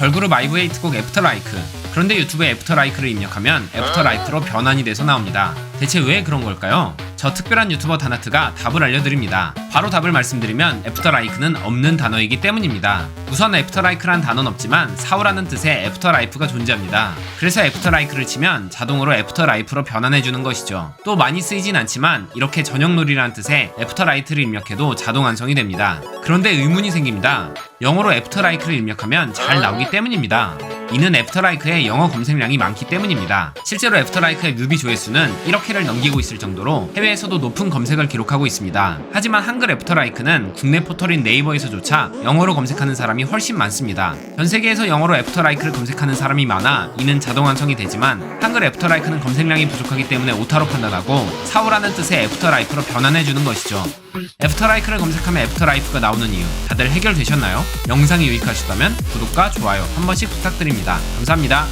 걸그룹 아이브의 히트곡 애프터라이크. 그런데 유튜브에 애프터라이크를 입력하면 애프터라이프로 변환이 돼서 나옵니다. 대체 왜 그런 걸까요? 저 특별한 유튜버 다나트가 답을 알려드립니다. 바로 답을 말씀드리면 애프터라이크는 없는 단어이기 때문입니다. 우선 애프터라이크란 단어는 없지만 사후라는 뜻의 애프터라이프가 존재합니다. 그래서 애프터라이크를 치면 자동으로 애프터라이프로 변환해주는 것이죠. 또 많이 쓰이진 않지만 이렇게 저녁놀이라는 뜻의 애프터라이트를 입력해도 자동 완성이 됩니다. 그런데 의문이 생깁니다. 영어로 애프터라이크를 입력하면 잘 나오기 때문입니다. 이는 애프터라이크의 영어 검색량이 많기 때문입니다. 실제로 애프터라이크의 뮤비 조회수는 1억회를 넘기고 있을 정도로 해외에서도 높은 검색을 기록하고 있습니다. 하지만 한글 애프터라이크는 국내 포털인 네이버에서조차 영어로 검색하는 사람이 훨씬 많습니다. 전 세계에서 영어로 애프터라이크를 검색하는 사람이 많아 이는 자동 완성이 되지만 한글 애프터라이크는 검색량이 부족하기 때문에 오타로 판단하고 사후라는 뜻의 애프터라이프로 변환해주는 것이죠. 애프터라이크를 검색하면 애프터라이프가 나오는 이유 다들 해결되셨나요? 영상이 유익하셨다면 구독과 좋아요 한 번씩 부탁드립니다. 감사합니다.